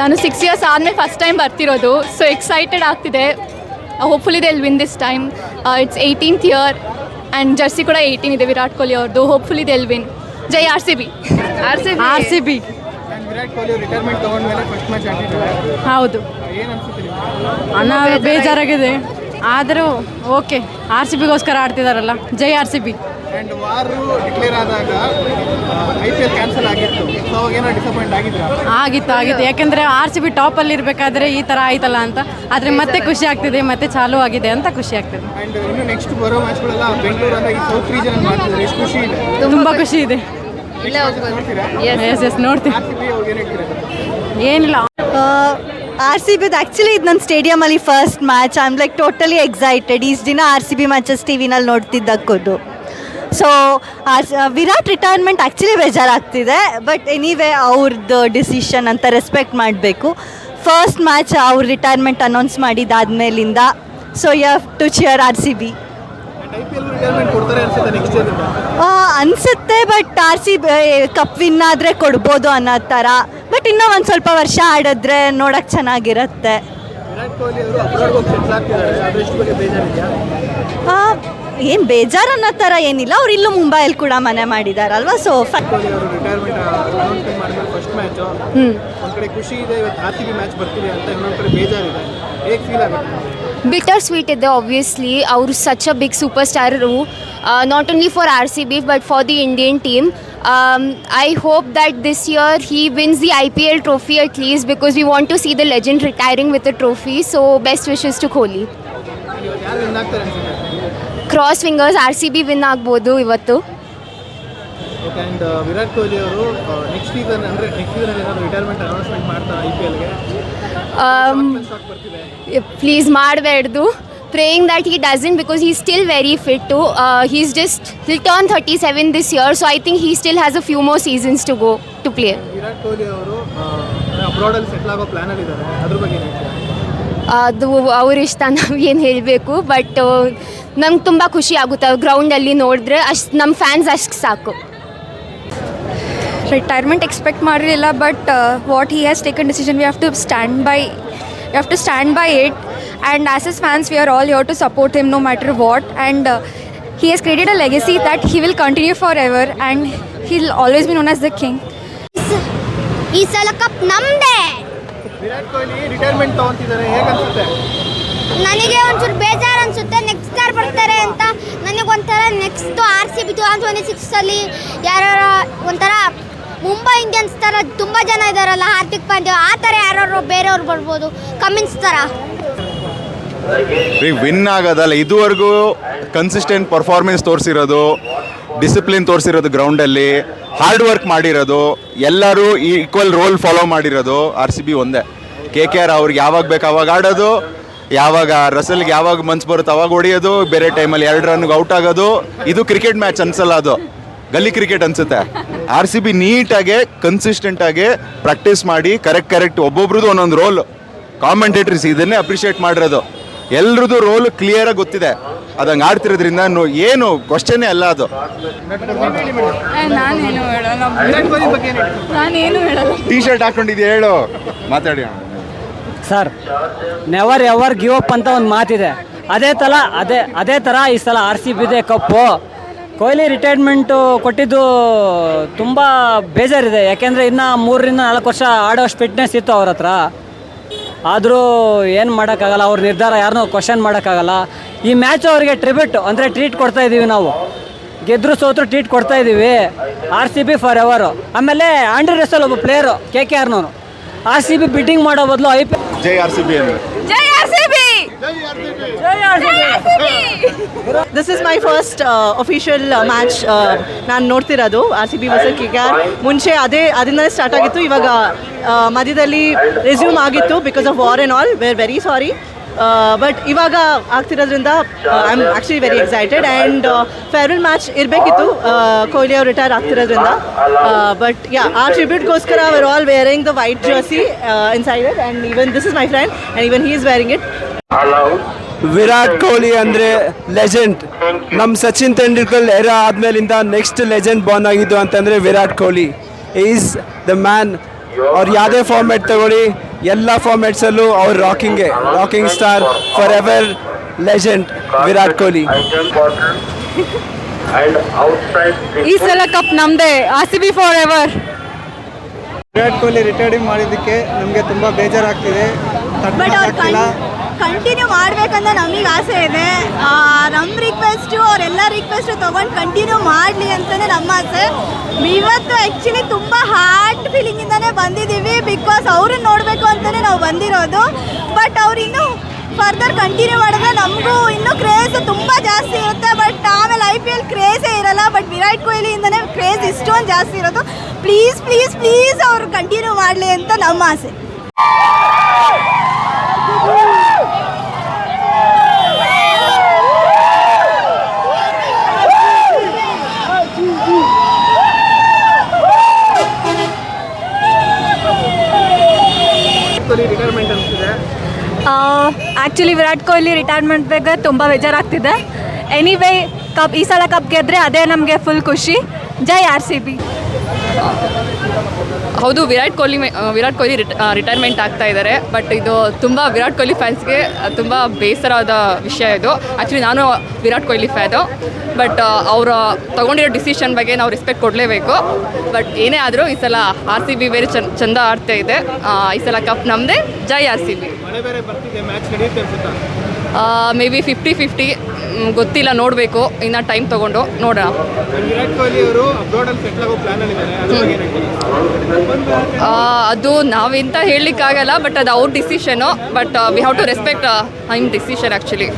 ನಾನು six years ಆದಮೇಲೆ first time ಬರ್ತಿರೋದು. ಸೊ ಎಕ್ಸೈಟೆಡ್ ಆಗ್ತಿದೆ. Hopefully they win this time it's eighteenth year and jersey ಕೂಡ eighteen ಇದೆ. ವಿರಾಟ್ ಕೊಹ್ಲಿ ಅವ್ರದ್ದು hopefully they win Jai R C B. R C R C B. Virat Kohli retirement ತಗೊಂಡ್ಮೇಲೆ first match ಆಡಿದ್ದಾರೆ ಹೌದು. ಏನು ಅನ್ಸುತ್ತೆ ನಿಮ್ಗೆ? ಅಣ್ಣ ಬೇಜಾರಾಗಿದೆ. ಆದರೂ ಓಕೆ ಆರ್ ಸಿ ಬಿಗೋಸ್ಕರ ಆಡ್ತಿದಾರಲ್ಲ. ಜೈ R C B. And war declare ಆದಾಗ ಐ ಪಿ ಎಲ್ ಕ್ಯಾನ್ಸಲ್ ಆಗಿತ್ತು. ಸೊ ಅವಾಗ ಏನೋ ಡಿಸಪಾಯಿಂಟ್ ಆಗಿತ್ತು ಆಗಿತ್ತು. ಆಗಿತ್ತು ಯಾಕೆಂದರೆ ಆರ್ ಸಿ ಬಿ ಟಾಪಲ್ಲಿ ಇರಬೇಕಾದ್ರೆ ಈ ಥರ ಆಯ್ತಲ್ಲ ಅಂತ. ಆದರೆ ಮತ್ತೆ ಖುಷಿ ಆಗ್ತಿದೆ ಮತ್ತೆ ಚಾಲೂ ಆಗಿದೆ ಅಂತ ಖುಷಿ ಆಗ್ತಿದೆ. ಆ್ಯಂಡ್ ಇನ್ನು ನೆಕ್ಸ್ಟ್ ಬರೋ ಮ್ಯಾಚ್ಗಳೆಲ್ಲ ಬೆಂಗಳೂರು ಅಂತ ಈ ಸೌತ್ ರೀಜನ್ ಮಾಡ್ತಿದ್ದಾರೆ ಎಷ್ಟು ಖುಷಿ ಇದೆ. ತುಂಬ ಖುಷಿ ಇದೆ. ಎಸ್ ಎಸ್ ನೋಡ್ತೀನಿ ಆರ್ ಸಿ ಬಿ ಅವ್ರಿಗೆ ಏನು ಹೇಳ್ತೀರಾ? ಏನಿಲ್ಲ. ಆರ್ ಸಿ ಬಿದು ಆ್ಯಕ್ಚುಲಿ ಇದು ನನ್ನ ಸ್ಟೇಡಿಯಮಲ್ಲಿ first match I am like totally excited is ದಿನ R C B matches T ವಿನಲ್ಲಿ ನೋಡ್ತಿದ್ದಕ್ಕದು. ಸೊ ವಿರಾಟ್ ರಿಟೈರ್ಮೆಂಟ್ ಆ್ಯಕ್ಚುಲಿ ಬೇಜಾರಾಗ್ತಿದೆ ಬಟ್ ಎನಿವೇ ಅವ್ರದ್ದು ಡಿಸಿಷನ್ ಅಂತ ರೆಸ್ಪೆಕ್ಟ್ ಮಾಡಬೇಕು. ಫಸ್ಟ್ ಮ್ಯಾಚ್ ಅವ್ರ retirement announce ಮಾಡಿದಾದ್ಮೇಲಿಂದ so you have to cheer R C B ಅನ್ಸುತ್ತೆ but R C cup win ಆದರೆ ಕೊಡ್ಬೋದು ಅನ್ನೋ ಥರ ಬಟ್ ಇನ್ನೂ ಒಂದು ಸ್ವಲ್ಪ ವರ್ಷ ಆಡಿದ್ರೆ ನೋಡೋಕ್ಕೆ ಚೆನ್ನಾಗಿರುತ್ತೆ. ಏನು ಬೇಜಾರು ಅನ್ನೋ ಥರ ಏನಿಲ್ಲ. ಅವ್ರು ಇಲ್ಲೂ ಮುಂಬೈಯಲ್ಲಿ ಕೂಡ ಮನೆ ಮಾಡಿದಾರಲ್ವಾ ಸೊ ಕೊಹ್ಲಿ ಅವರು ರಿಟೈರ್ಮೆಂಟ್ ಅನೌನ್ಸ್ಮೆಂಟ್ ಮಾಡಿದ್ರೆ ಫಸ್ಟ್ ಮ್ಯಾಚು ಒಂದು ಕಡೆ ಖುಷಿ ಇದೆ ಇವತ್ತು ಆರ್ ಮ್ಯಾಚ್ ಬರ್ತಿದೆ ಅಂತ ಇನ್ನೊಂದು ಕಡೆ ಬೇಜಾರಿದೆ ಹೇಗೆ ಫೀಲ್ ಆಗುತ್ತೆ? ಬಿಟರ್ ಸ್ವೀಟ್ ಇದೆ ಆಬ್ವಿಯಸ್ಲಿ ಅವರು such a big super ಸ್ಟಾರರು not only for R C B but for the Indian team I hope that this year he wins the I P L trophy at least because we want to see the legend retiring with a trophy so best wishes to Kohli ಇವತ್ತು ಯಾರು win ಆಗ್ತಾರೆ ಅನ್ಸುತ್ತೆ cross fingers R C B win ಆಗ್ಬೋದು ಇವತ್ತು. Okay and Virat Kohli ಅವರು next season ಅಂದರೆ next season ಏನಾದರೂ retirement announcement ಮಾಡ್ತಾರೆ ಐ ಪಿ ಎಲ್ಗೆ ಪ್ಲೀಸ್ ಮಾಡಬೇಡ್ದು. Praying that he doesn't because he's still very fit too. Uh, he's just he'll turn 37 this year, so I think he still has a few more seasons to go to play. Virat Kohli ಅವರು ಅಬ್ರಾಡಲ್ಲಿ settle ಆಗೋ ಪ್ಲಾನಲ್ಲಿ ಇದ್ದಾರೆ. ಅದ್ರ ಬಗ್ಗೆ ಅದು ಅವ್ರ ಇಷ್ಟ ನಾವು ಏನು ಹೇಳಬೇಕು ಬಟ್ ನಂಗೆ ತುಂಬ ಖುಷಿ ಆಗುತ್ತೆ ಗ್ರೌಂಡಲ್ಲಿ ನೋಡಿದ್ರೆ. ಅಷ್ಟು ನಮ್ಮ ಫ್ಯಾನ್ಸ್ ಅಷ್ಟು ಸಾಕು. ರಿಟೈರ್ಮೆಂಟ್ ಎಕ್ಸ್ಪೆಕ್ಟ್ ಮಾಡಿರಲಿಲ್ಲ but what he has taken decision we have to stand by we have to stand by it and as as fans we are all your to support him no matter what and he has created a legacy that he will continue for ever and he'll always be known as the king ಈ ಸಲ cup ನಮ್ದೇ. Virat Kohli retirement ತಗೊಂತಿದ್ದಾರೆ. ಹೇಗನ್ಸುತ್ತೆ ನನಗೆ ಒಂಚೂರು ಬೇಜಾರು ಅನಿಸುತ್ತೆ. Next ಯಾರು ಬರ್ತಾರೆ ಅಂತ ನನಗೆ ಒಂಥರ next R C B two thousand twenty ಸಿಕ್ಸಲ್ಲಿ ಯಾರು ಒಂಥರ ಮುಂಬೈ ಇಂಡಿಯನ್ಸ್ ಥರ ತುಂಬ ಜನ ಇದ್ದಾರಲ್ಲ ಹಾರ್ದಿಕ್ ಪಾಂಡ್ಯ ಆ ಥರ ಯಾರು ಬೇರೆಯವ್ರು ಬರ್ಬೋದು. ಕಮಿನ್ಸ್ ಥರ ವಿನ್ ಆಗೋದಲ್ಲ ಇದುವರೆಗೂ ಕನ್ಸಿಸ್ಟೆಂಟ್ ಪರ್ಫಾರ್ಮೆನ್ಸ್ ತೋರಿಸಿರೋದು ಡಿಸಿಪ್ಲಿನ್ ತೋರಿಸಿರೋದು ಗ್ರೌಂಡಲ್ಲಿ ಹಾರ್ಡ್ ವರ್ಕ್ ಮಾಡಿರೋದು, ಎಲ್ಲರೂ ಈಕ್ವಲ್ ರೋಲ್ ಫಾಲೋ ಮಾಡಿರೋದು ಆರ್ ಸಿ ಬಿ ಒಂದೇ. ಕೆ ಕೆ ಆರ್ ಅವ್ರಿಗೆ ಯಾವಾಗ ಬೇಕು ಅವಾಗ ಆಡೋದು, ಯಾವಾಗ ರಸಲ್ಗೆ ಯಾವಾಗ ಮನ್ಸು ಬರುತ್ತೆ ಅವಾಗ ಹೊಡೆಯೋದು, ಬೇರೆ ಟೈಮಲ್ಲಿ ಎರಡು ರನ್ಗೆ ಔಟ್ ಆಗೋದು. ಇದು ಕ್ರಿಕೆಟ್ ಮ್ಯಾಚ್ ಅನ್ಸಲ್ಲ ಅದು. ಗಲ್ಲಿ ಕ್ರಿಕೆಟ್ ಅನ್ಸುತ್ತೆ. ಆರ್ ಸಿ ಬಿ ನೀಟಾಗೆ ಕನ್ಸಿಸ್ಟೆಂಟಾಗಿ ಪ್ರಾಕ್ಟೀಸ್ ಮಾಡಿ ಕರೆಕ್ಟ್ ಕರೆಕ್ಟ್ ಒಬ್ಬೊಬ್ರದ್ದು ಒಂದೊಂದು ರೋಲ್ ಕಾಮೆಂಟೇಟರ್ಸ್ ಇದನ್ನೇ ಅಪ್ರಿಷಿಯೇಟ್ ಮಾಡಿರೋದು. ಎಲ್ರದ್ದು ರೋಲ್ ಕ್ಲಿಯರಾಗಿ ಗೊತ್ತಿದೆ. ಅದಂಗೆ ಆಡ್ತಿರೋದ್ರಿಂದ ನೋ- ಏನು ಕ್ವಶನ್ನೇ ಅಲ್ಲ ಅದು. ನಾನೇನು ಹೇಳಲ್ಲ. ವಿರಾಟ್ ಏನು ನಾನೇನು ಹೇಳಲ್ಲ. ಟೀ ಶರ್ಟ್ ಹಾಕೊಂಡಿದ್ದೆ ಹೇಳು? ಮಾತಾಡಿ. Sir never ever give up ಅಂತ ಒಂದು ಮಾತಿದೆ. ಅದೇ ಥರ ಅದೇ ಅದೇ ಥರ ಈ ಸಲ ಆರ್ ಸಿ ಬಿದೆ ಕಪ್ಪು ಕೊಹ್ಲಿ ರಿಟೈರ್ಮೆಂಟು ಕೊಟ್ಟಿದ್ದು ತುಂಬ ಬೇಜಾರಿದೆ. ಯಾಕೆಂದರೆ ಇನ್ನು ಮೂರರಿಂದ ನಾಲ್ಕು ವರ್ಷ ಆಡೋಷ್ಟು ಫಿಟ್ನೆಸ್ ಇತ್ತು ಅವ್ರ ಹತ್ರ. ಆದರೂ ಏನು ಮಾಡೋಕ್ಕಾಗಲ್ಲ ಅವ್ರ ನಿರ್ಧಾರ ಯಾರನ್ನೂ ಕ್ವಶನ್ ಮಾಡೋಕ್ಕಾಗಲ್ಲ. ಈ ಮ್ಯಾಚು ಅವರಿಗೆ ಟ್ರಿಬ್ಯೂಟ್ ಅಂದರೆ ಟ್ರೀಟ್ ಕೊಡ್ತಾ ಇದ್ದೀವಿ ನಾವು. ಗೆದ್ರು ಸೋತರು ಟ್ರೀಟ್ ಕೊಡ್ತಾ ಇದ್ದೀವಿ R C B for ever ಆಮೇಲೆ ಆಂಡ್ರಿ ರೆಸಲ್ ಒಬ್ಬ ಪ್ಲೇಯರು ಕೆ ಕೆ ಆರ್ನವನು ಆರ್ ಸಿ ಬಿ ಬಿಟ್ಟಿಂಗ್ ಮಾಡೋ ಬದಲು ಐ ಪಿ ಜೈ ಆರ್ ಸಿ ಬಿ ಅಂದ್ರೆ. ಜೈ R C B this is my first official match ನಾನು ನೋಡ್ತಿರೋದು R C B versus K K R ಮುಂಚೆ ಅದೇ ಅದರಿಂದಲೇ ಸ್ಟಾರ್ಟ್ ಆಗಿತ್ತು. ಇವಾಗ ಮಧ್ಯದಲ್ಲಿ ರೆಸ್ಯೂಮ್ ಆಗಿತ್ತು because of war and all we're very sorry but ಇವಾಗ ಆಗ್ತಿರೋದ್ರಿಂದ I am actually very excited and farewell match ಇರಬೇಕಿತ್ತು. Kohli ಅವ್ರು ರಿಟೈರ್ ಆಗ್ತಿರೋದ್ರಿಂದ. ಬಟ್ ಯಾ ಆ ಟ್ರಿಬ್ಯೂಟ್ಗೋಸ್ಕರ we're all wearing the white jersey inside it and even this is my friend and even he is wearing it Virat Kohli ಅಂದ್ರೆ legend ನಮ್ಮ ಸಚಿನ್ ತೆಂಡೂಲ್ಕರ್ ಎರ ಆದಮೇಲಿಂದ next legend born ಆಗಿದ್ದು ಅಂತಂದ್ರೆ Virat Kohli. Is the man ಅವ್ರು ಯಾವುದೇ format ತಗೊಳ್ಳಿ. ಎಲ್ಲ ಫಾರ್ಮ್ಯಾಟ್ಸಲ್ಲೂ ಅವ್ರು ರಾಕಿಂಗ್ಗೆ rocking star for ever legend Virat Kohli. ಈ ಸಲ ಕಪ್ ನಮ್ದೇ R C B for ever Virat Kohli retiring ಮಾಡಿದ್ದಕ್ಕೆ ನಮಗೆ ತುಂಬ ಬೇಜಾರಾಗ್ತಿದೆ. ಕಂಟಿನ್ಯೂ ಮಾಡ್ಬೇಕಂತ ನಮಗೆ ಆಸೆ ಇದೆ. ನಮ್ಮ ರಿಕ್ವೆಸ್ಟು ಅವರೆಲ್ಲ ರಿಕ್ವೆಸ್ಟು ತೊಗೊಂಡು ಕಂಟಿನ್ಯೂ ಮಾಡಲಿ ಅಂತಲೇ ನಮ್ಮ ಆಸೆ. ಇವತ್ತು ಆ್ಯಕ್ಚುಲಿ ತುಂಬ ಹಾರ್ಟ್ ಫೀಲಿಂಗಿಂದನೇ ಬಂದಿದ್ದೀವಿ ಬಿಕಾಸ್ ಅವ್ರನ್ನ ನೋಡಬೇಕು ಅಂತಲೇ ನಾವು ಬಂದಿರೋದು. ಬಟ್ ಅವ್ರು ಇನ್ನೂ ಫರ್ದರ್ ಕಂಟಿನ್ಯೂ ಮಾಡಿದ್ರೆ ನಮಗೂ ಇನ್ನೂ ಕ್ರೇಜ್ ತುಂಬ ಜಾಸ್ತಿ ಇರುತ್ತೆ. ಬಟ್ ಆಮೇಲೆ ಐ ಪಿ ಎಲ್ ಕ್ರೇಜೇ ಇರಲ್ಲ. ಬಟ್ ವಿರಾಟ್ ಕೊಹ್ಲಿಯಿಂದನೇ ಕ್ರೇಜ್ ಇಷ್ಟೊಂದು ಜಾಸ್ತಿ ಇರೋದು. ಪ್ಲೀಸ್ ಪ್ಲೀಸ್ ಪ್ಲೀಸ್ ಅವ್ರು ಕಂಟಿನ್ಯೂ ಮಾಡಲಿ ಅಂತ ನಮ್ಮ ಆಸೆ. Retirement actually Virat Kohli retirement ಬಗ್ಗೆ ತುಂಬ ಬೇಜಾರಾಗ್ತಿದೆ. ಎನಿವೇ ಕಪ್ ಈ ಸಲ ಕಪ್ ಗೆದ್ದರೆ ಅದೇ ನಮಗೆ ಫುಲ್ ಖುಷಿ. ಜೈ ಆರ್ ಸಿ ಬಿ ಹೌದು, ವಿರಾಟ್ ಕೊಹ್ಲಿ ವಿರಾಟ್ ಕೊಹ್ಲಿ ರಿಟೈರ್ಮೆಂಟ್ ಆಗ್ತಾ ಇದ್ದಾರೆ ಬಟ್ ಇದು ತುಂಬ ವಿರಾಟ್ ಕೊಹ್ಲಿ ಫ್ಯಾನ್ಸ್ಗೆ ತುಂಬ ಬೇಸರವಾದ ವಿಷಯ ಇದು. ಆ್ಯಕ್ಚುಲಿ ನಾನು ವಿರಾಟ್ ಕೊಹ್ಲಿ ಫ್ಯಾನು ಬಟ್ ಅವರ ತಗೊಂಡಿರೋ ಡಿಸಿಷನ್ ಬಗ್ಗೆ ನಾವು ರೆಸ್ಪೆಕ್ಟ್ ಕೊಡಲೇಬೇಕು. ಬಟ್ ಏನೇ ಆದರೂ ಈ ಸಲ ಆರ್ ಸಿ ಬಿ ಬೇರೆ ಚಂದ ಚಂದ ಆಡ್ತಾ ಇದೆ. ಈ ಸಲ ಕಪ್ ನಮ್ಮದೇ ಜೈ R C B may be fifty fifty ಗೊತ್ತಿಲ್ಲ ನೋಡಬೇಕು. ಇನ್ನು ಟೈಮ್ ತೊಗೊಂಡು ನೋಡೋಣ. ವಿರಾಟ್ ಕೊಹ್ಲಿ ಅವರು ಅಬ್ರಾಡಲ್ಲಿ ಸೆಟ್ಲ್ ಆಗೋ ಅದು ನಾವೆಂತ ಹೇಳಲಿಕ್ಕಾಗಲ್ಲ ಬಟ್ ಅದು ಅವ್ರ decision but we have to respect I'm decision actually